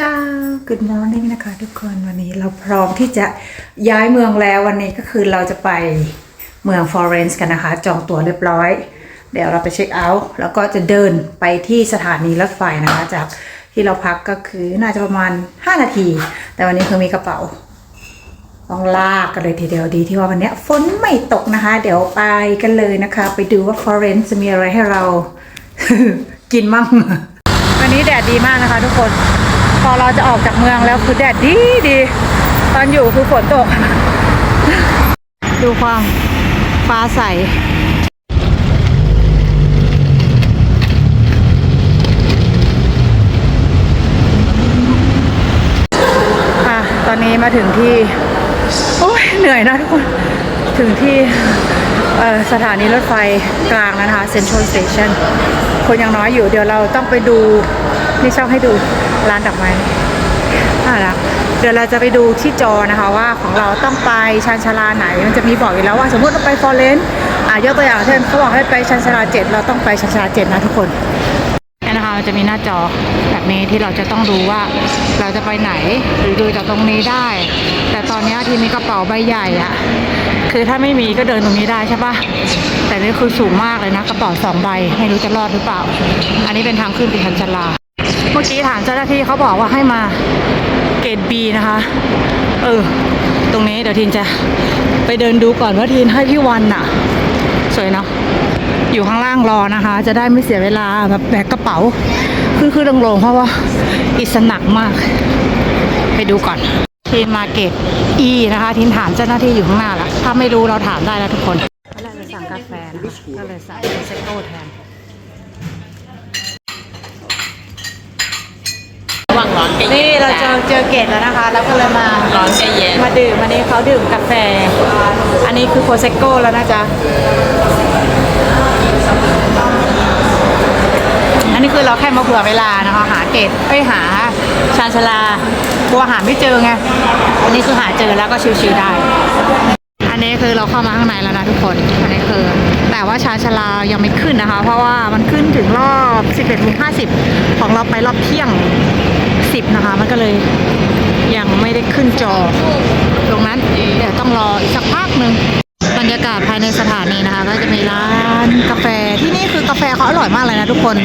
ช้า Good morning นะคะทุกคนวันนี้เราพร้อมที่จะย้ายเมืองแล้ววันนี้ก็คือเราจะไปเมืองฟลอเรนซ์กันนะคะ จองตั๋วเรียบร้อย เดี๋ยวเราไปเช็คเอาท์แล้วก็จะเดินไปที่สถานีรถไฟนะคะ จากที่เราพักก็คือน่าจะประมาณ 5 นาที แต่วันนี้คือมีกระเป๋าต้องลากกันเลยทีเดียวดีที่ว่าวันนี้ฝนไม่ตกนะคะ เดี๋ยวไปกันเลยนะคะ ไปดูว่าฟลอเรนซ์จะมีอะไรให้เรากินมั่งวันนี้แดดดีมากนะคะทุกคน พอเราจะออกจากเมืองแล้วคือแดดดีดี ตอนอยู่คือฝนตก ดูความฟ้าใสค่ะตอนนี้มาถึงที่ โอ้ยเหนื่อยนะทุกคน ถึงที่เอ่อสถานีรถไฟกลางแล้วนะคะ Central Station คนยังน้อยอยู่เดี๋ยวเราต้องไปดู นี่ชอบให้ดู ร้านดอกไม้น่ารักเดี๋ยวเราจะไปดูที่จอนะคะว่าของเราต้องไปชานชาลาไหน มันจะมีบอกอยู่แล้วว่าสมมติเราไปฟอร์เรนซ์อะยกตัวอย่างเช่นเขาบอกให้ไปชานชาลาเจ็ดเราต้องไปชานชาลาเจ็ดนะทุกคนนี่นะคะมันจะมีหน้าจอแบบนี้ที่เราจะต้องดูว่าเราจะไปไหนหรือดูจากตรงนี้ได้ แต่ตอนนี้ทีมีกระเป๋าใบใหญ่อะคือถ้าไม่มีก็เดินตรงนี้ได้ใช่ปะแต่นี่คือสูงมากเลยนะกระเป๋าสองใบไม่รู้จะรอดหรือเปล่า อันนี้เป็นทางขึ้นไปชันชาลา เมื่อกี้ถามเจ้าหน้าที่เขาบอกว่าให้มาเกรดบีนะคะ เออ ตรงนี้เดี๋ยวทินจะไปเดินดูก่อนว่าทินให้พี่วันน่ะ สวยเนาะอยู่ข้างล่างรอนะคะ จะได้ไม่เสียเวลาแบบแบกกระเป๋าขึ้นขึ้นลงลงเพราะว่าอิสหนักมาก ไปดูก่อนทีมมาเก็ตอีนะคะ ทีมถามเจ้าหน้าที่อยู่ข้างหน้าละถ้าไม่รู้เราถามได้แล้วทุกคนเราจะสั่งกาแฟนะคะก็เลยสั่งเซโก้แทนระหว่างร้อนกับเย็ นี่เราเจอเจอเกตแล้วนะคะ แล้วก็เลยมาร้อนกับเย็น มาดื่มอันนี้เขาดื่มกาแฟ อันนี้คือโปรเซโก้แล้วนะจ๊ะ อันนี้คือเราแค่มาเผื่อเวลานะคะหาเกตไปหาชานชาลากลัวหาไม่เจอไง อันนี้คือหาเจอแล้วก็ชิวๆได้ อันนี้คือเราเข้ามาข้างในแล้วนะทุกคน อันนี้คือแต่ว่าชานชาลายังไม่ขึ้นนะคะ เพราะว่ามันขึ้นถึงรอบ 11โมง50 ของเราไปรอบเที่ยง10 นะคะ มันก็เลยยังไม่ได้ขึ้นจอ ตรงนั้นเดี๋ยวต้องรออีกสักพักหนึ่งบรรยากาศภายในสถานีนะคะ ก็จะมีร้านกาแฟที่นี่คือกาแฟเขาอร่อยมากเลยนะทุกคน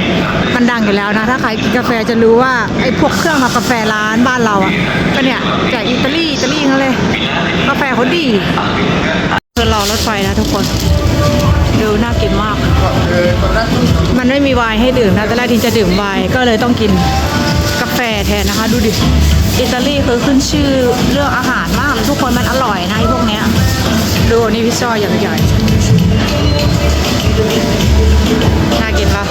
มันดังอยู่แล้วนะ ถ้าใครกินกาแฟจะรู้ว่าไอ้พวกเครื่องทำกาแฟร้านบ้านเราอะก็เนี่ยจากอิตาลีอิตาลีนั่นเลย กาแฟเขาดีคือรอรถไฟนะทุกคนดูน่ากินมาก มันไม่มีไวน์ให้ดื่มนะแต่แรกทินจะดื่มไวน์ก็เลยต้องกินกา แฟแทนนะคะ ดูดิ อิตาลีคือขึ้นชื่อเรื่องอาหารมากทุกคนมันอร่อยนะไอ้พวกเนี้ย ดูนี่พิซซ่าอย่างใหญ่น่ากินปะ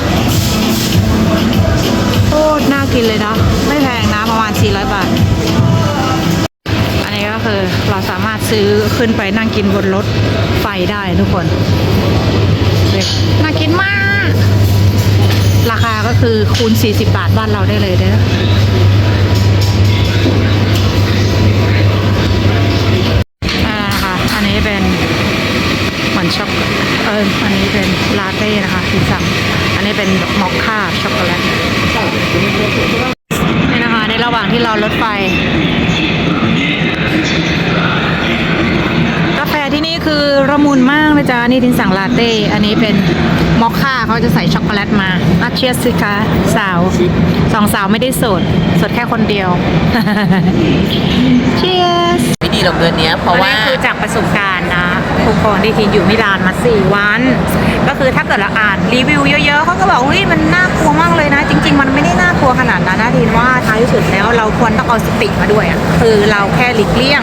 โคตรน่ากินเลยนะ ไม่แพงนะประมาณ 400 บาท อันนี้ก็คือเราสามารถซื้อขึ้นไปนั่งกินบนรถไฟได้ทุกคน น่ากินมาก ราคาก็คือคูณ 40 บาทบ้านเราได้เลยเด้ค่ะอันนี้เป็นเหมือนช็อกเอออันนี้เป็นลาเต้นะคะที่สั่งอันนี้เป็นมอคค่าช็อกโกแลตนี่นะคะในระหว่างที่รอรถไฟกาแฟที่นี่คือระมุนมาก นะจ๊ะนี่ทินสั่งลาเต้ อันนี้เป็นมอคค่าเขาจะใส่ช็อกโกแลตมาอาเชียสสิคะสาวสองสาวไม่ได้โสดโสดแค่คนเดียวเชียสไม่ดีหรอกเดือนเนี้ยเพราะว่าอันนี้คือจากประสบการณ์นะทุกคนที่ทีนอยู่มิลานมา4วัน ก็คือถ้าเกิดเราอ่านรีวิวเยอะๆเขาก็บอกเฮ้ยมันน่ากลัวมากเลยนะ จริง ๆ มันไม่ได้น่ากลัวขนาดนั้นนะทีนว่าท้ายที่สุดแล้วเราควรต้องเอาสติมาด้วยอะคือเราแค่หลีกเลี่ยง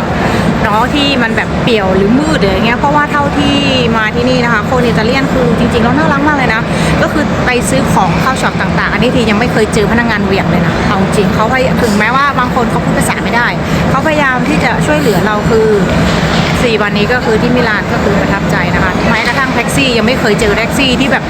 เนาะที่มันแบบเปี่ยวหรือมืดหรืออย่างเงี้ยเพราะว่าเท่าที่มาที่นี่นะคะคนอิตาเลียนคือจริงๆแล้วน่ารักมากเลยนะ ก็คือไปซื้อของเข้าช็อปต่างๆ อันนี้ทียังไม่เคยเจอพนักงานเหวี่ยงเลยนะเอาจริงเขาพยถึงแม้ว่าบางคนเขาพูดภาษาไม่ได้ เขาพยายามที่จะช่วยเหลือเราคือ สี่วันนี้ก็คือที่มิลานก็คือประทับใจนะคะแม้กระทั่งแท็กซี่ยังไม่เคยเจอแท็กซี่ที่แบบ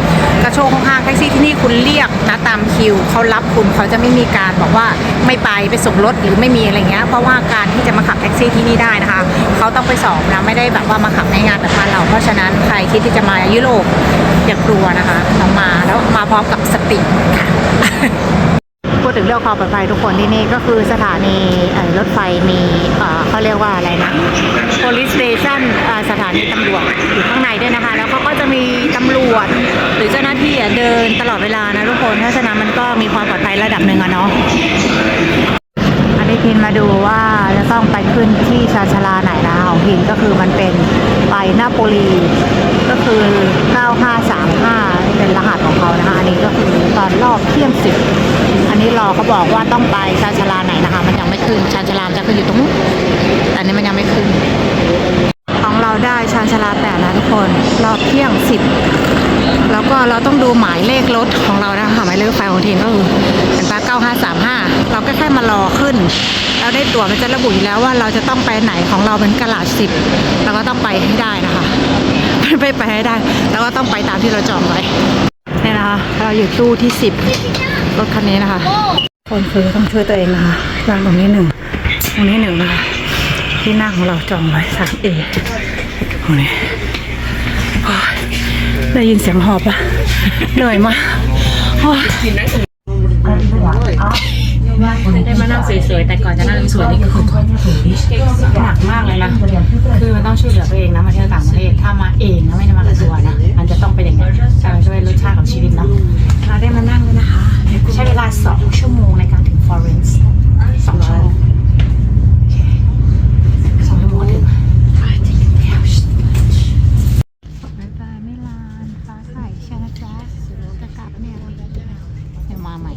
กระโชกข้างแท็กซี่ที่นี่คุณเรียกนะตามคิวเขารับคุณเขาจะไม่มีการบอกว่าไม่ไปไปส่งรถหรือไม่มีอะไรเงี้ยเพราะว่าการที่จะมาขับแท็กซี่ที่นี่ได้นะคะเขาต้องไปสอบนะไม่ได้แบบว่ามาขับในงานแบบบ้านเรา เพราะฉะนั้นใครคิดที่จะมายุโรปอย่ากลัวนะคะเรามาแล้วมาพร้อมกับสติค่ะ ดถึงเรื่องความปลอดภัยทุกคนที่นี่ก็คือสถานีรถไฟมีเขาเรียกว่าอะไรนะ police station สถานีตำรวจอยู่ข้างในด้วยนะคะ แล้วเขาก็จะมีตำรวจ หรือเจ้าหน้าที่เดินตลอดเวลานะทุกคนเพราะฉะนั้นมันก็มีความปลอดภัยระดับหนึ่งอะเนาะอันนี้พินมาดูว่าจะต้องไปขึ้นที่ชาชลาไหนนะของพินก็คือมันเป็นไปนาโปลีก็คือ 9535 เป็นรหัสของเขานะคะ อันนี้ก็คือตอนรอบเที่ยงสิบ อันนี้รอเขาบอกว่าต้องไปชาชาลาไหนนะคะ มันยังไม่ขึ้นชาชาลาจะขึ้นอยู่ตรงนู้นแต่อันนี้มันยังไม่ขึ้น ของเราได้ชาญชาลาแปดนะทุกคนรอบเที่ยงสิบแล้วก็เราต้องดูหมายเลขรถของเรานะคะหมายเลขไฟของทีมก็คือเป็นป้าเก้าห้าสามห้าเราก็แค่มารอขึ้นเราได้ตั๋วมันจะระบุอยู่แล้วว่าเราจะต้องไปไหนของเราเป็นกระลาดสิบเราก็ต้องไปให้ได้นะคะไปไปให้ได้ แล้วก็ต้องไปตามที่เราจองไว้เนี่ยนะคะเราอยู่ตู้ที่สิบ รถคันนี้นะคะ คนคือต้องช่วยตัวเองนะคะวางตรงนี้หนึ่งตรงนี้หนึ่งนะคะที่นั่งของเราจองไว้สามเอตรงนี้โอ๊ยได้ยินเสียงหอบละเหนื่อยมากโอ๊ยได้มานั่งสวยๆแต่ก่อนจะนั่งสวยนี่ก็คือหนักมากเลยนะ คือมันต้องช่วยเหลือตัวเองนะมาเที่ยวต่างประเทศถ้ามาเอง สองชั่วโมงสองชั่วโมงถึงบายบายมิลานฟ้าใสชนะจ๊ะจะกลับเนี่ยเดี๋ยวมาใหม่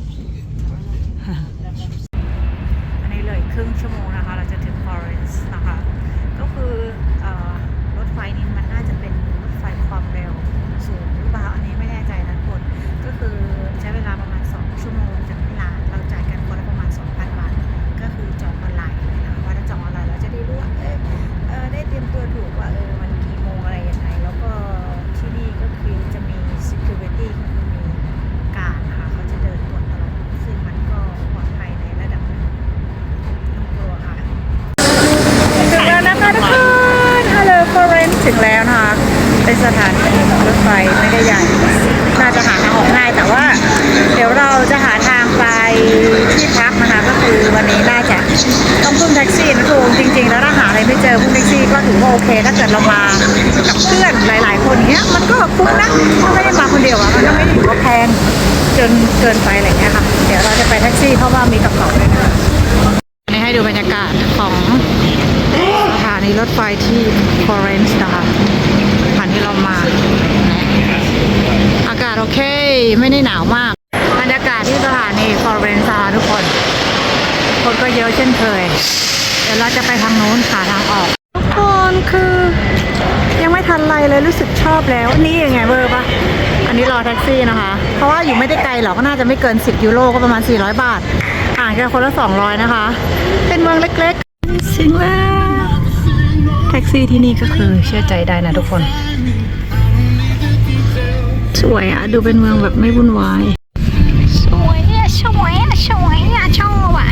สถานีรถไฟไม่ได้ใหญ่น่าจะหาทางออกง่ายแต่ว่า เดี๋ยวเราจะหาทางไปที่พักนะคะก็คือวันนี้น่าจะต้องพึ่งแท็กซี่นะทุกคนจริง ๆ แล้วถ้าหาอะไรไม่เจอพึ่งแท็กซี่ก็ถือว่าโอเค ถ้าเกิดเรามากับเพื่อนหลาย ๆ คนเนี้ยมันก็คุ้มนะถ้าไม่ได้มาคนเดียวอะมันก็ไม่ได้ถือว่าแพงจนเกินไปอะไรเงี้ยค่ะ เดี๋ยวเราจะไปแท็กซี่เพราะว่ามีกระเป๋าด้วยนะคะอันนี้ให้ดูบรรยากาศของสถานีรถไฟที่ฟลอเรนซ์นะคะ นีเรามา อากาศโอเค ไม่ได้หนาวมากบรรยากาศที่สถานีฟลอเรนซ์นะคะทุกคน คนก็เยอะเช่นเคย เดี๋ยวเราจะไปทางโน้นหาทางออก ทุกคนคือ ยังไม่ทันไรเลยรู้สึกชอบแล้ว นี่ยังไงเบอร์ปะอันนี้รอแท็กซี่นะคะ เพราะว่าอยู่ไม่ได้ไกลหรอกก็น่าจะไม่เกิน 10 ยูโรก็ประมาณ 400 บาทห่างกันคนละ 200 นะคะ เป็นเมืองเล็กๆถึงแล้ว ซี่ที่นี่ก็คือเชื่อใจได้นะทุกคน สวยอะดูเป็นเมืองแบบไม่วุ่นวาย สวยอะสวยอะสวยอะชอบอะ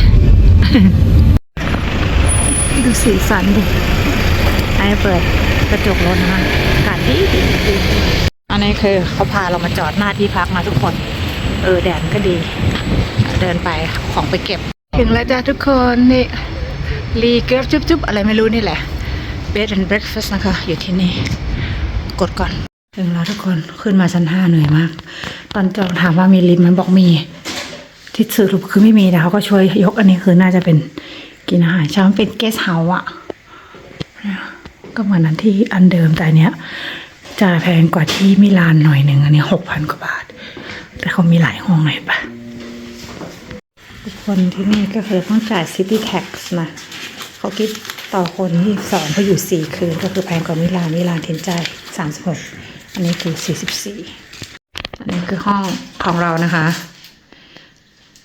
ดูสีสันดิไอ้เปิดกระจกรถนะคะอากาศดีดีดีอันนี้คือเขาพาเรามาจอดหน้าที่พักนะทุกคน เออแดดก็ดี เดินไปของไปเก็บ ถึงแล้วจ้าทุกคนนี่รีเก็บจุ๊บจุ๊บอะไรไม่รู้นี่แหละ Bed and Breakfast นะคะ อยู่ที่นี่ กดก่อน ถึงแล้วทุกคนขึ้นมาชั้นห้าเหนื่อยมาก ตอนจองถามว่ามีลิฟต์ไหมันบอกมี ที่สรุปคือไม่มีแต่เขาก็ช่วยยกอันนี้คือน่าจะเป็นกินอาหารเช้ามันเป็นเกสเฮาส์อะก็เหมือนนั้นที่อันเดิมแต่อันเนี้ยจะแพงกว่าที่มิลานหน่อยหนึ่งอันนี้หกพันกว่าบาท แต่เขามีหลายห้องเลยปะทุกคนที่นี่ก็คือต้องจ่าย City Tax นะ เขาคิด ต่อคนที่สองเขาอยู่สี่คืนก็คือแพงกว่ามิลานมิลานเทนใจสามสิบหกอันนี้คือสี่สิบสี่อันนี้คือห้องของเรานะคะ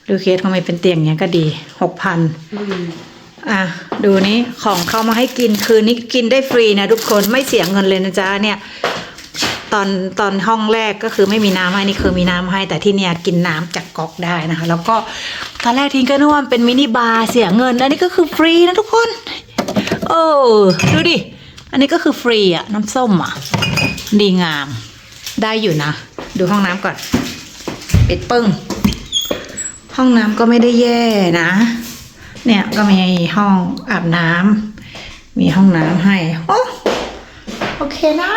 ดูเคสทำไมเป็นเตียงเนี้ยก็ดีหกพันอะดูนี้ของเขามาให้กินคืนนี้กินได้ฟรีนะทุกคนไม่เสียเงินเลยนะจ๊ะเนี่ยตอนตอนห้องแรกก็คือไม่มีน้ำให้นี่คือมีน้ำให้ แต่ที่เนี่ยกินน้ำจากก๊อกได้นะคะ แล้วก็ตอนแรกทิ้งก็นึกว่าเป็นมินิบาร์เสียเงินอันนี้ก็คือฟรีนะทุกคน โอ้ดูดิ อันนี้ก็คือฟรีอะน้ำส้มอะดีงาม ได้อยู่นะ ดูห้องน้ำก่อน ปิดปึ้ง ห้องน้ำก็ไม่ได้แย่นะ เนี่ยก็มีห้องอาบน้ำมีห้องน้ำให้ โอ้โอเคนะ